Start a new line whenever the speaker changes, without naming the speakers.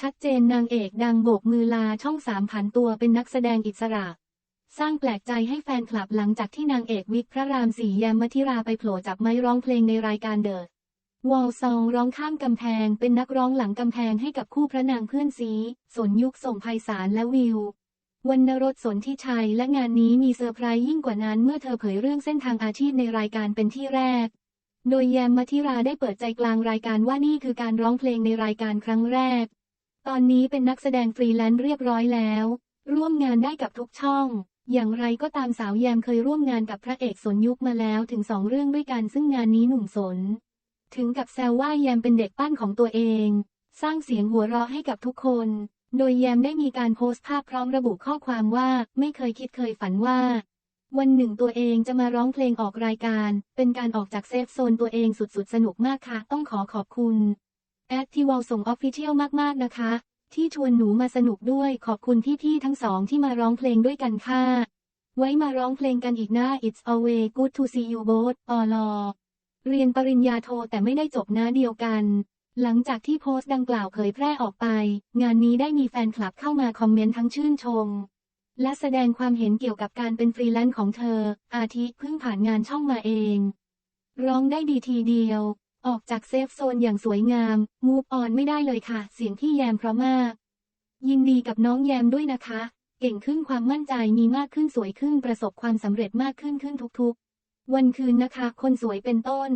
ชัดเจนนางเอกดังโบกมือลาช่องสามผันตัวเป็นนักแสดงอิสระ สร้างแปลกใจให้แฟนคลับหลังจากที่นางเอกวิกพระรามสีแยมมัธิราไปโผล่จับไม้ร้องเพลงในรายการเดอะวอลซองร้องข้ามกำแพงเป็นนักร้องหลังกำแพงให้กับคู่พระนางเพื่อนซีสนยุคส่งไพศาลและวิววรรณรสสนทิชัยและงานนี้มีเซอร์ไพรส์ยิ่งกว่านั้นเมื่อเธอเผยเรื่องเส้นทางอาชีพในรายการเป็นที่แรก โดยแยมมัธิราได้เปิดใจกลางรายการว่านี่คือการร้องเพลงในรายการครั้งแรก ตอนนี้เป็นนักแสดงฟรีแลนซ์เรียบร้อยแล้ว ร่วมงานได้กับทุกช่อง อย่างไรก็ตามสาวแยมเคยร่วมงานกับพระเอกสนยุคมาแล้วถึงสองเรื่องด้วยกันซึ่งงานนี้หนุ่มสน ถึงกับแซวว่าแยมเป็นเด็กปั้นของตัวเอง สร้างเสียงหัวเราะให้กับทุกคน โดยแยมได้มีการโพสต์ภาพพร้อมระบุข้อความว่าไม่เคยคิดเคยฝันว่า วันหนึ่งตัวเองจะมาร้องเพลงออกรายการ เป็นการออกจากเซฟโซนตัวเองสุดๆสนุกมากค่ะ ต้องขอขอบคุณ แอดทีวอลส่งออฟฟิเชียลมาก ๆ นะคะ ที่ชวนหนูมาสนุกด้วยขอบคุณพี่ๆทั้งสองที่มาร้องเพลงด้วยกันค่ะ ไว้มาร้องเพลงกันอีกนะ It's always good to see you both อลอเรียนปริญญาโทแต่ไม่ได้จบนะเดียวกัน หลังจากที่โพสต์ดังกล่าวเผยแพร่ออกไป งานนี้ได้มีแฟนคลับเข้ามาคอมเมนต์ทั้งชื่นชม และแสดงความเห็นเกี่ยวกับการเป็นฟรีแลนซ์ของเธอ อาทิเพิ่งผ่านงานช่องมาเอง ร้องได้ดีทีเดียว ออกจากเซฟโซนอย่างสวยงาม มูฟออนไม่ได้เลยค่ะ เสียงที่แยมเพราะมาก ยินดีกับน้องแยมด้วยนะคะ เก่งขึ้นความมั่นใจมีมากขึ้นสวยขึ้นประสบความสำเร็จมากขึ้นขึ้นทุกๆ วันคืนนะคะ คนสวยเป็นต้น